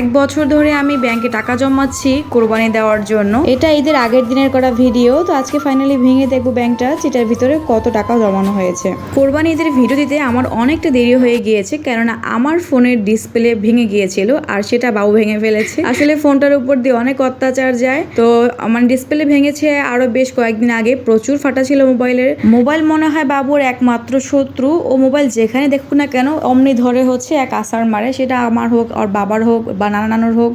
এক বছর ধরে আমি ব্যাংকে টাকা জমাচ্ছি কোরবানি দেওয়ার জন্য। এটা ঈদের আগের দিনের করা ভিডিও, তো আজকে ফাইনালি ভেঙে দেখব ব্যাংকটা, যেটার ভিতরে কত টাকা জমানো হয়েছে। কোরবানি ঈদের ভিডিও দিতে আমার অনেকটা দেরি হয়ে গিয়েছে, কেননা আমার ফোনের ডিসপ্লে ভেঙে গিয়েছিল, আর সেটা বাবু ভেঙে ফেলেছে। আসলে ফোনটার উপর দিয়ে অনেক অত্যাচার যায়, তো আমার ডিসপ্লে ভেঙেছে আরও বেশ কয়েকদিন আগে। প্রচুর ফাটা ছিল মোবাইলের মোবাইল মনে হয় বাবুর একমাত্র শত্রু, ও মোবাইল যেখানে দেখুক না কেন, অমনি ধরে হচ্ছে এক আসার মারে। সেটা আমার হোক, আর বাবার হোক, বা নানা নানুর হোক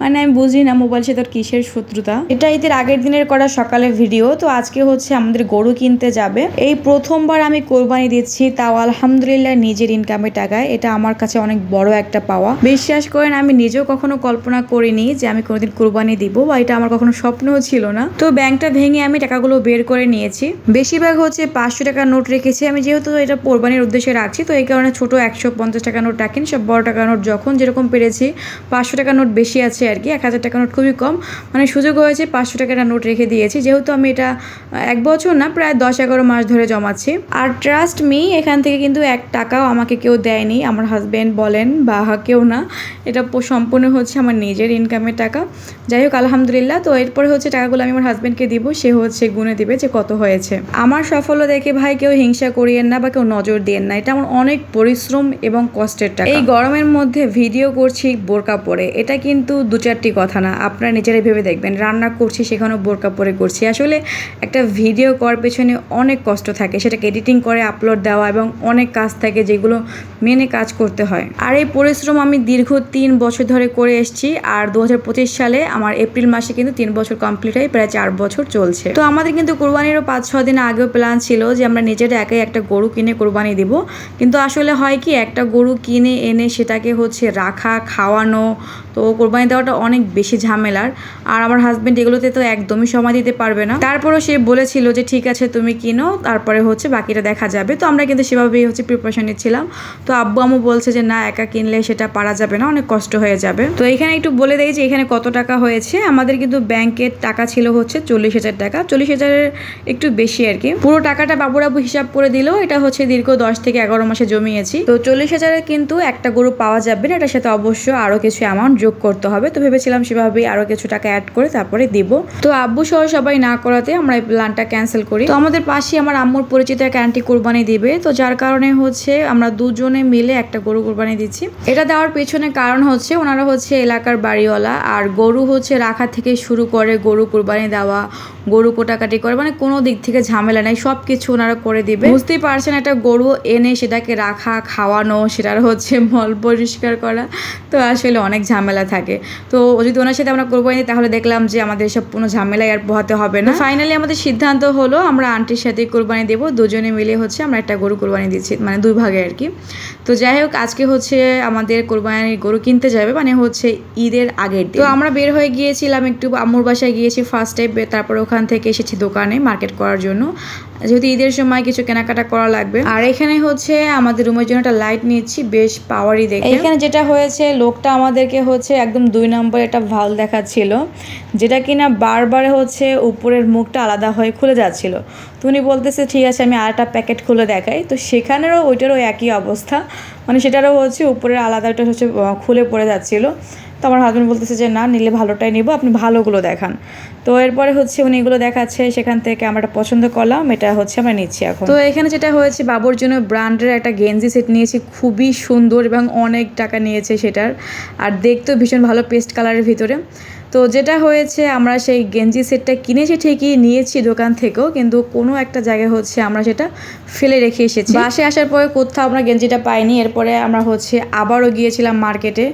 মানে আমি বুঝি না, মোবাইল সে তোর কিসের শত্রুতা? এটা ঈদের আগের দিনের করা সকালে ভিডিও, তো আজকে হচ্ছে আমাদের গরু কিনতে যাবে। এই প্রথমবার আমি কোরবানি দিচ্ছি, তাও আলহামদুলিল্লাহ নিজের ইনকামের টাকায়। এটা আমার কাছে অনেক বড় একটা পাওয়া। বিশ্বাস করেন, আমি নিজেও কখনো কল্পনা করিনি যে আমি কোনোদিন কোরবানি দিব, বা এটা আমার কখনো স্বপ্নও ছিল না। তো ব্যাংকটা ভেঙে আমি টাকাগুলো বের করে নিয়েছি। বেশিরভাগ হচ্ছে পাঁচশো টাকার নোট রেখেছি। আমি যেহেতু এটা কোরবানির উদ্দেশ্যে রাখছি, তো এই কারণে ছোট একশো পঞ্চাশ টাকা নোট রাখিনি। সব বড় টাকা নোট যখন যেরকম পেরেছি, পাঁচশো টাকা নোট বেশি আছে আর কি এক হাজার টাকা নোট খুবই কম। মানে সুযোগ হয়েছে পাঁচশো টাকার নোট রেখে দিয়েছি। যেহেতু আমি এটা এক বছর না, প্রায় দশ এগারো মাস ধরে জমাচ্ছি। আর ট্রাস্ট মি এখান থেকে কিন্তু এক টাকাও আমাকে কেউ দেয়নি। আমার হাজব্যান্ড বলেন বা কেউ না, এটা সম্পূর্ণ হচ্ছে আমার নিজের ইনকামের টাকা। যাই হোক, আলহামদুলিল্লাহ, তো এরপরে হচ্ছে টাকাগুলো আমি আমার হাজব্যান্ডকে দিব, সে হচ্ছে গুনে দিবে যে কত হয়েছে। আমার সাফল্য দেখে ভাই কেউ হিংসা করিয়েন না বা কেউ নজর দিয়েন না। এটা আমার অনেক পরিশ্রম এবং কষ্টের টাকা। এই গরমের মধ্যে ভিডিও করছি বোরকা পরে। এটা কিন্তু চারটি কথা না, আপনারা নিজেরাই ভেবে দেখবেন, রান্না করছি, সেখানেও বোরকা পরে করছি। আসলে একটা ভিডিও করার পেছনে অনেক কষ্ট থাকে, সেটাকে এডিটিং করে আপলোড দেওয়া এবং অনেক কাজ থাকে যেগুলো মেনে কাজ করতে হয়। আর এই পরিশ্রম আমি দীর্ঘ তিন বছর ধরে করে এসেছি, আর দু হাজার পঁচিশ সালে আমার এপ্রিল মাসে কিন্তু তিন বছর কমপ্লিট হয়ে প্রায় চার বছর চলছে। তো আমাদের কিন্তু কোরবানিরও পাঁচ ছ দিন আগেও প্ল্যান ছিল যে আমরা নিজেরা একাই একটা গরু কিনে কোরবানি দিব। কিন্তু আসলে হয় কি, একটা গরু কিনে এনে সেটাকে হচ্ছে রাখা, খাওয়ানো তো কোরবানি দেওয়াটা অনেক বেশি ঝামেলার। আর আমার হাজব্যান্ড এগুলোতে তো একদমই সময় দিতে পারবে না। তারপরও সে বলেছিল যে, ঠিক আছে, তুমি কিনো, তারপরে হচ্ছে বাকিটা দেখা যাবে। তো আমরা কিন্তু সেভাবেই হচ্ছে প্রিপারেশন নিচ্ছিলাম। তো আব্বু আমু বলছে যে, না, একা কিনলে সেটা পারা যাবে না, অনেক কষ্ট হয়ে যাবে। তো এখানে একটু বলে দেয় যে, এখানে কত টাকা হয়েছে? আমাদের কিন্তু ব্যাংকের টাকা ছিল হচ্ছে চল্লিশ হাজার টাকা। চল্লিশ হাজারের একটু বেশি আর কি। পুরো টাকাটা বাবুরাবু হিসাব করে দিলেও এটা হচ্ছে দীর্ঘ দশ থেকে এগারো মাসে জমিয়েছি। তো চল্লিশ হাজারে কিন্তু একটা গরু পাওয়া যাবে না। এটার সাথে অবশ্য আরও কিছু অ্যামাউন্ট যোগ করতে হবে। তো ভেবেছিলাম সেভাবেই আরও কিছু টাকা অ্যাড করে তারপরে দেব। তো আব্বু সহ সবাই না করাতে আমরা এই প্ল্যানটা ক্যান্সেল করি। তো আমাদের পাশে আমার আম্মুর পরিচিত এক অ্যান্টি কোরবানি দিবে। তো যার কারণে হচ্ছে আমরা দুজনে মিলে একটা গরু কোরবানি দিচ্ছি। এটা দেওয়ার পেছনে কারণ হচ্ছে ওনারা হচ্ছে এলাকার বাড়িওয়ালা। আর গরু হচ্ছে রাখা থেকে শুরু করে গরু কোরবানি দেওয়া গরু কোটাকাটি করে মানে কোনো দিক থেকে ঝামেলা নেই সব কিছু ওনারা করে দিবে। বুঝতেই পারছেন, একটা গরু এনে সেটাকে রাখা, খাওয়ানো, সেটার হচ্ছে মল পরিষ্কার করা, তো আসলে অনেক ঝামেলা থাকে। তো যদি ওনার সাথে আমরা কোরবানি দিই তাহলে দেখলাম যে আমাদের সব কোনো ঝামেলায় আর পোহাতে হবে না। ফাইনালি আমাদের সিদ্ধান্ত হলো, আমরা আন্টির সাথে কোরবানি দেবো, দুজনে মিলে হচ্ছে আমরা একটা গরু কোরবানি দিচ্ছি মানে দুই ভাগে আর কি। তো যাই হোক, আজকে হচ্ছে আমাদের কোরবানির গরু কিনতে যাবে মানে হচ্ছে ঈদের আগের দিন। তো আমরা বের হয়ে গিয়েছিলাম একটু, আম্মুর বাসায় গিয়েছি ফার্স্টে তারপর ওখান থেকে এসেছি দোকানে মার্কেট করার জন্য। যেহেতু ঈদের সময় কিছু কেনাকাটা করা লাগবে। আর এখানে হচ্ছে আমাদের রুমের জন্য একটা লাইট নিচ্ছি, বেশ পাওয়ারই দেখে এখানে যেটা হয়েছে, লোকটা আমাদেরকে হচ্ছে একদম দুই নম্বর একটা ভালো দেখাচ্ছিল, যেটা কিনা বারবার হচ্ছে উপরের মুখটা আলাদা হয়ে খুলে যাচ্ছিল। তো উনি বলতেছে, ঠিক আছে, আমি আরেকটা প্যাকেট খুলে দেখাই। তো সেখানেরও ওইটারও একই অবস্থা। মানে সেটারও হচ্ছে উপরের আলাদাটা হচ্ছে খুলে পড়ে যাচ্ছিল। তো আমার হাজব্যান্ড বলতেছে যে, না, নিলে ভালোটাই নিব, আপনি ভালোগুলো দেখান। তো এরপরে হচ্ছে উনি এগুলো দেখাচ্ছে, সেখান থেকে আমরা পছন্দ করলাম, এটা হচ্ছে আমরা নিচ্ছি এখন। তো এখানে যেটা হয়েছে বাবুর জন্য ব্র্যান্ডের একটা গেঞ্জি সেট নিয়েছি, খুবই সুন্দর এবং অনেক টাকা নিয়েছে সেটার। আর দেখতেও ভীষণ ভালো পেস্ট কালারের ভিতরে। তো যেটা হয়েছে, আমরা সেই গেঞ্জি সেটটা কিনেছি ঠিকই, নিয়েছি দোকান থেকেও, কিন্তু কোনো একটা জায়গায় হচ্ছে আমরা সেটা ফেলে রেখে এসেছি। বাসে আসার পরে কোথাও আমরা গেঞ্জিটা পাইনি, এরপরে আমরা হচ্ছে আবারও গিয়েছিলাম মার্কেটে।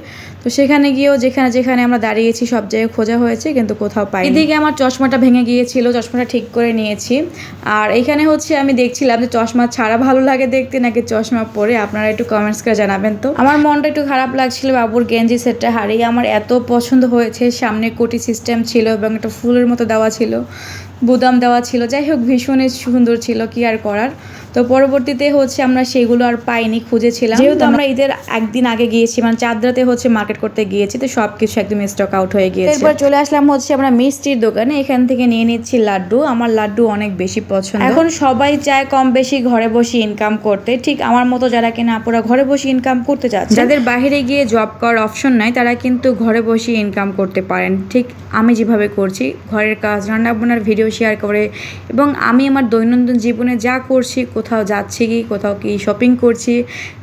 তো সেখানে গিয়েও যেখানে যেখানে আমরা দাঁড়িয়েছি, সব জায়গায় খোঁজা হয়েছে, কিন্তু কোথাও পাই এদিকে আমার চশমাটা ভেঙে গিয়েছিল, চশমাটা ঠিক করে নিয়েছি। আর এখানে হচ্ছে আমি দেখছিলাম যে চশমা ছাড়া ভালো লাগে দেখতে নাকি চশমা পরে। আপনারা একটু কমেন্টস করে জানাবেন তো। আমার মনটা একটু খারাপ লাগছিল, বাবুর গেঞ্জি সেটটা হারিয়ে আমার এত পছন্দ হয়েছে। সামনে কোটি সিস্টেম ছিল এবং একটা ফুলের মতো দেওয়া ছিল। বুদাম দেওয়া ছিল। যাই হোক ভীষণই সুন্দর ছিল কি আর করার। তো পরবর্তীতে হচ্ছে আমরা সেগুলো আর পাইনি খুঁজেছিলাম। যেহেতু আমরা ঈদের একদিন আগে গিয়েছি মানে চাঁদরাতে হচ্ছে মার্কেট করতে গিয়েছি তো সব কিছু একদম স্টক আউট হয়ে গিয়েছে। এরপর চলে আসলাম হচ্ছে আমরা মিষ্টির দোকানে এখান থেকে নিয়ে নিচ্ছি লাড্ডু। আমার লাড্ডু অনেক বেশি পছন্দ। এখন সবাই চায় কম বেশি ঘরে বসে ইনকাম করতে। ঠিক আমার মতো যারা কিনা আপুরা ঘরে বসে ইনকাম করতে চাচ্ছে। যাদের বাইরে গিয়ে জব করার অপশন নাই তারা কিন্তু ঘরে বসে ইনকাম করতে পারেন। ঠিক আমি যেভাবে করছি ঘরের কাজ রান্না বান্নার ভিডিও শেয়ার করে। এবং আমি আমার দৈনন্দিন জীবনে যা করছি, কোথাও যাচ্ছি কি, কোথাও কি শপিং করছি,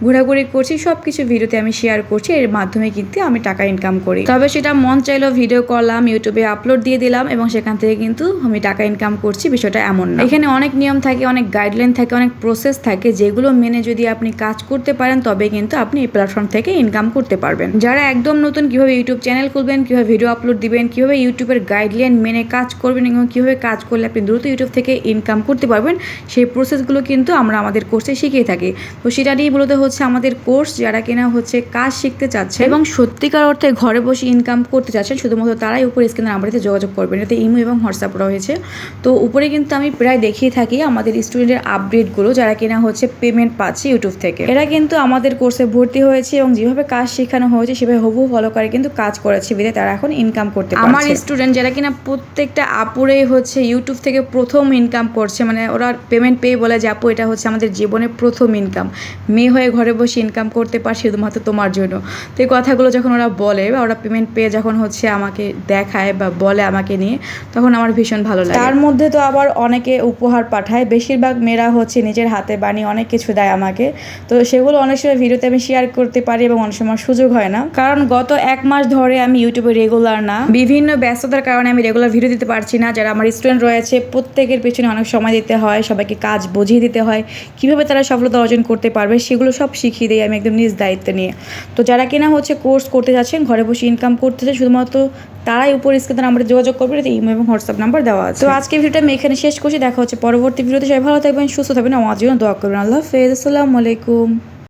ঘোরাঘুরি করছি সব কিছু ভিডিওতে আমি শেয়ার করছি। এর মাধ্যমে কিন্তু আমি টাকা ইনকাম করি। তবে সেটা মন চাইলো ভিডিও করলাম ইউটিউবে আপলোড দিয়ে দিলাম এবং সেখান থেকে কিন্তু আমি টাকা ইনকাম করছি, বিষয়টা এমন না। এখানে অনেক নিয়ম থাকে, অনেক গাইডলাইন থাকে, অনেক প্রসেস থাকে। যেগুলো মেনে যদি আপনি কাজ করতে পারেন, তবে কিন্তু আপনি এই প্ল্যাটফর্ম থেকে ইনকাম করতে পারবেন। যারা একদম নতুন কীভাবে ইউটিউব চ্যানেল খুলবেন, কীভাবে ভিডিও আপলোড দিবেন, কীভাবে ইউটিউবের গাইডলাইন মেনে কাজ করবেন এবং কীভাবে কাজ করলে আপনি দ্রুত ইউটিউব থেকে ইনকাম করতে পারবেন। সেই প্রসেসগুলো কিন্তু আমরা আমাদের কোর্সে শিখিয়ে থাকি। তো সেটা নিয়ে মূলত হচ্ছে আমাদের কোর্স যারা কিনা হচ্ছে কাজ শিখতে চাচ্ছে এবং সত্যিকার অর্থে ঘরে বসে ইনকাম করতে চাচ্ছেন শুধুমাত্র তারাই উপরে স্ক্রিনের নাম্বারেতে যোগাযোগ করবেন। এতে ইমো এবং হোয়াটসঅ্যাপ রয়েছে। তো উপরে কিন্তু আমি প্রায় দেখিয়ে থাকি আমাদের স্টুডেন্টের আপডেটগুলো যারা কিনা হচ্ছে পেমেন্ট পাচ্ছে ইউটিউব থেকে। এরা কিন্তু আমাদের কোর্সে ভর্তি হয়েছে এবং যেভাবে কাজ শেখানো হয়েছে সেভাবে হবু ফলো করে কিন্তু কাজ করেছে বিধে তারা এখন ইনকাম করতে আমার স্টুডেন্ট যারা কিনা প্রত্যেকটা আপুরেই হচ্ছে ইউটিউব থেকে প্রথম ইনকাম করছে। মানে ওরা পেমেন্ট পেয়ে বলে যে আপু এটা হচ্ছে আমাদের জীবনে প্রথম ইনকাম মেয়ে হয়ে ঘরে বসে ইনকাম করতে পার শুধুমাত্র তোমার জন্য। তো এই কথাগুলো যখন ওরা বলে বা ওরা পেমেন্ট পেয়ে যখন হচ্ছে আমাকে দেখায় বা বলে আমাকে নিয়ে তখন আমার ভীষণ ভালো লাগে। তার মধ্যে তো আবার অনেকে উপহার পাঠায়। বেশিরভাগ মেয়েরা হচ্ছে নিজের হাতে বানিয়ে অনেক কিছু দেয় আমাকে। তো সেগুলো অনেক সময় ভিডিওতে আমি শেয়ার করতে পারি এবং অনেক সময় সুযোগ হয় না। কারণ গত এক মাস ধরে আমি ইউটিউবে রেগুলার না। বিভিন্ন ব্যস্ততার কারণে আমি রেগুলার ভিডিও দিতে পারছি না। যারা আমার স্টুডেন্ট রয়েছে প্রত্যেকের পেছনে অনেক সময় দিতে হয় সবাইকে কাজ বুঝিয়ে দিতে হয় কীভাবে তারা সফলতা অর্জন করতে পারবে সেগুলো সব শিখিয়ে দিই আমি একদম নিজ দায়িত্ব নিয়ে। তো যারা কিনা হচ্ছে কোর্স করতে যাচ্ছেন ঘরে বসে ইনকাম করতেছে শুধুমাত্র তারাই উপর স্ক্রিনে নাম্বারে যোগাযোগ করবে এতে ইমো এবং হোয়াটসঅ্যাপ নাম্বার দেওয়া আছে। তো আজকে ভিডিওটা আমি এখানে শেষ করছি দেখা হচ্ছে পরবর্তী ভিডিওতে সবাই ভালো থাকবেন সুস্থ থাকবেন আমার জন্য দোয়া করবেন। আল্লাহ হাফেজ আসসালামু আলাইকুম।